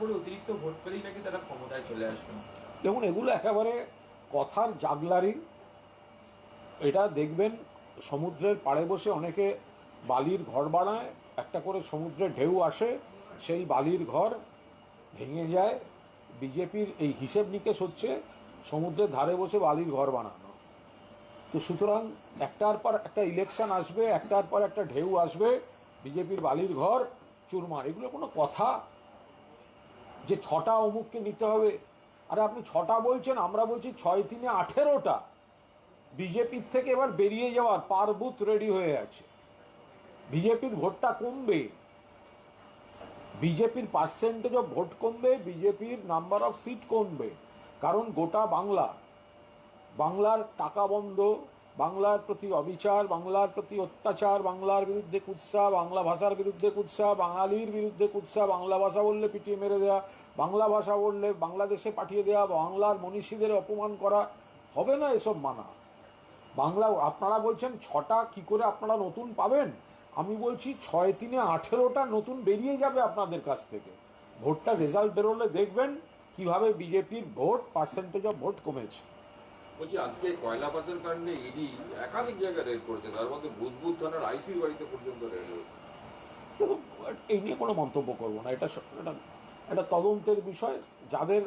করে অতিরিক্ত ভোট পেলেই ক্ষমতায় চলে আসবে। দেখুন, এগুলো একেবারে কথার জাগলারি। এটা দেখবেন, সমুদ্রের পাড়ে বসে অনেকে বালির ঘর বানায়, একটা করে সমুদ্রে ঢেউ আসে, সেই বালির ঘর ভেঙে যায়, বিজেপির এই হিসেব নিকেশ হচ্ছে সমুদ্রের ধারে বসে বালির ঘর বানানো। তো সুতরাং একটার পর একটা ইলেকশন আসবে, একটার পর একটা ঢেউ আসবে, বিজেপির বালির ঘর চুরমার এগুলো কোনো কথা? যে ছটা অমুককে নিতে হবে। আরে আপনি ছটা বলছেন, আমরা বলছি ছয় তিনে আঠেরোটা। বিজেপির থেকে এবার বেরিয়ে যাওয়ার পার বুথ রেডি হয়ে আছে। বিজেপির ভোটটা কমবে। বিজেপির পার্সেন্টেজ অফ ভোট কমবে, বিজেপির নাম্বার অফ সিট কমবে। কারণ গোটা বাংলা, বাংলার টাকা বন্ধ বাংলার প্রতি অবিচার, বাংলার প্রতি অত্যাচার, বাংলার বিরুদ্ধে কুৎসা, বাংলা ভাষার বিরুদ্ধে কুৎসা, বাঙালির বিরুদ্ধে কুৎসা, বাংলা ভাষা বললে পিটিয়ে মেরে দেওয়া বাংলা ভাষা বললে বাংলাদেশে পাঠিয়ে দেওয়া বাংলার মনীষীদের অপমান করা, হবে না এসব মানা। বাংলা, আপনারা বলছেন ছটা কি করে আপনারা নতুন পাবেন? আমি বলছি ছয় তিনে আঠেরোটা নতুন বেরিয়ে যাবে আপনাদের কাছ থেকে। ভোটটা রেজাল্ট বেরোলে দেখবেন কীভাবে বিজেপির ভোট পার্সেন্টেজ অফ ভোট কমেছে। বলছি, আজকে কয়লা পাচার কাণ্ডে ইডি একাধিক জায়গায় রেড করেছে, তার মধ্যে বুধবুধ থানার আইসির বাড়িতে পর্যন্ত রেড হয়েছে। এই নিয়ে কোনো মন্তব্য করব না, এটা এটা এটা তদন্তের বিষয়, যাদের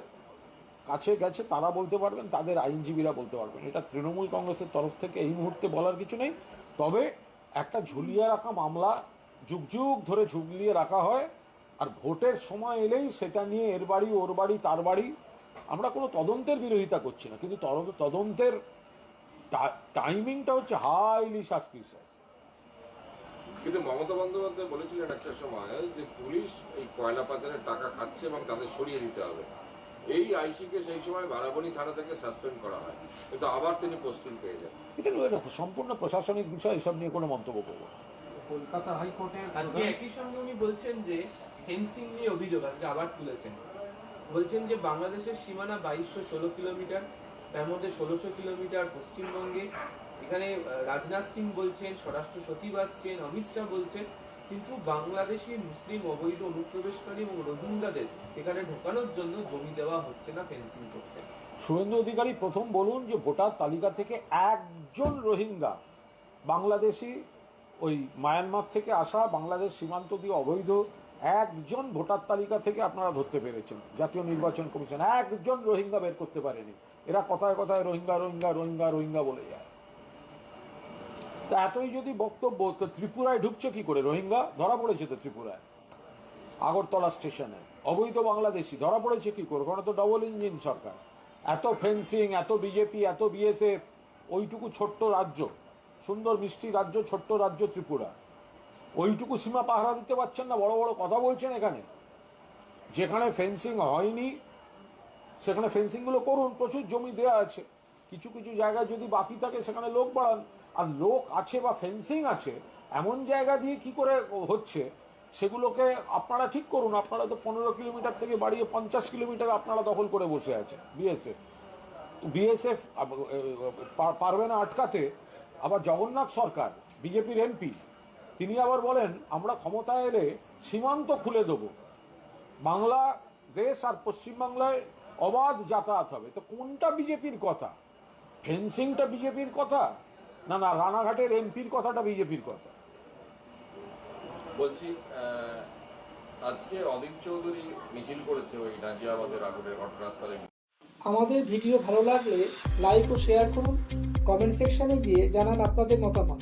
কাছে গেছে তারা বলতে পারবেন, তাদের আইনজীবীরা বলতে পারবেন। এটা তৃণমূল কংগ্রেসের তরফ থেকে এই মুহূর্তে বলার কিছু নেই, তবে একটা ঝুলিয়ে রাখা মামলা যুগ যুগ ধরে ঝুলিয়ে রাখা হয়, আর ভোটের সময় এলেই সেটা নিয়ে এর বাড়ি, ওর বাড়ি, তার বাড়ি আমরা কোনো তদন্তের বিরোধিতা করছি না কিন্তু তদন্তের টাইমিংটা হচ্ছে হাইলি সাসপিসিয়াস কিন্তু মমতা বন্দ্যোপাধ্যায় বলেছিলেন একটা সময় যে পুলিশ এই কয়লা পাচারের টাকা খাচ্ছে এবং তাদের সরিয়ে দিতে হবে। এই আইসিকে সেই সময় বারাবণী থানা থেকে সাসপেন্ড করা হয়। কিন্তু আবার তিনি পোস্টিং পেয়ে যান। এটা এটা সম্পূর্ণ প্রশাসনিক বিষয় এসব নিয়ে কোনো মন্তব্য করব কলকাতা হাইকোর্টের আজকে একই সঙ্গে উনি বলছেন যে ফেন্সিং নিয়ে অভিযোগ আজকে আবার তুলেছেন। বলছেন যে বাংলাদেশের সীমানা বাইশশো ষোলো কিলোমিটার, তার মধ্যে ষোলোশো কিলোমিটার পশ্চিমবঙ্গে। এখানে রাজনাথ সিং বলছেন, স্বরাষ্ট্র সচিব আসছেন, অমিত শাহ বলছেন, কিন্তু বাংলাদেশি, মুসলিম, অবৈধ অনুপ্রবেশকারী এবং রোহিঙ্গাদের এখানে ঢোকানোর জন্য জমি দেওয়া হচ্ছে না, ফেন্সিং করতে শুভেন্দু অধিকারী, প্রথম বলুন যে ভোটার তালিকা থেকে একজন রোহিঙ্গা বাংলাদেশি ওই মায়ানমার থেকে আসা বাংলাদেশ সীমান্ত দিয়ে অবৈধ একজন ভোটার তালিকা থেকে আপনারা ধরতে পেরেছেন, জাতীয় নির্বাচন কমিশন। একজন রোহিঙ্গা বের করতে পারেনি। এরা কথায় কথায় রোহিঙ্গা রোহিঙ্গা রোহিঙ্গা রোহিঙ্গা বলে যায়। তা এতই যদি বক্তব্য, তো ত্রিপুরায় ঢুকছে কি করে? রোহিঙ্গা? ধরা পড়েছে তো ত্রিপুরায়। আগরতলা স্টেশনে। অবৈধ বাংলাদেশি, ধরা পড়েছে কি করে? ওখানে তো ডবল ইঞ্জিন সরকার। এত ফেন্সিং এত বিজেপি এত বিএসএফ ওইটুকু ছোট্ট রাজ্য, সুন্দর মিষ্টি রাজ্য, ছোট্ট রাজ্য ত্রিপুরা। ওইটুকু সীমা পাহারা দিতে পারছেন না, বড় বড় কথা বলছেন এখানে। যেখানে ফেন্সিং হয়নি, সেখানে ফেন্সিংগুলো করুন, প্রচুর জমি দেওয়া আছে। কিছু কিছু জায়গায় যদি বাকি থাকে, সেখানে লোক বাড়ান। আর লোক আছে বা ফেন্সিং আছে, এমন জায়গা দিয়ে কি করে হচ্ছে, সেগুলোকে আপনারা ঠিক করুন। আপনারা তো পনেরো কিলোমিটার থেকে বাড়িয়ে পঞ্চাশ কিলোমিটার আপনারা দখল করে বসে আছে বিএসএফ বিএসএফ পারবে না আটকাতে। আবার জগন্নাথ সরকার বিজেপির এমপি তিনি আবার বলেন আমরা ক্ষমতায় এলে সীমান্ত খুলে দেবো। বাংলা দেশ আর পশ্চিমবাংলায় অবাধ যাতায়াত হবে। তো কোনটা বিজেপির কথা? ফেন্সিংটা বিজেপির কথা? না না রানাঘাটের এমপির কথাটা বিজেপির কথা? বলছি আজকে অদিত চৌধুরী মিছিল করেছে ওই নাজিয়াবাদের আগুনের ঘটনাস্থলে। আমাদের ভিডিও ভালো লাগলে লাইক ও শেয়ার করুন। কমেন্ট সেকশনে গিয়ে জানান আপনাদের মতামত।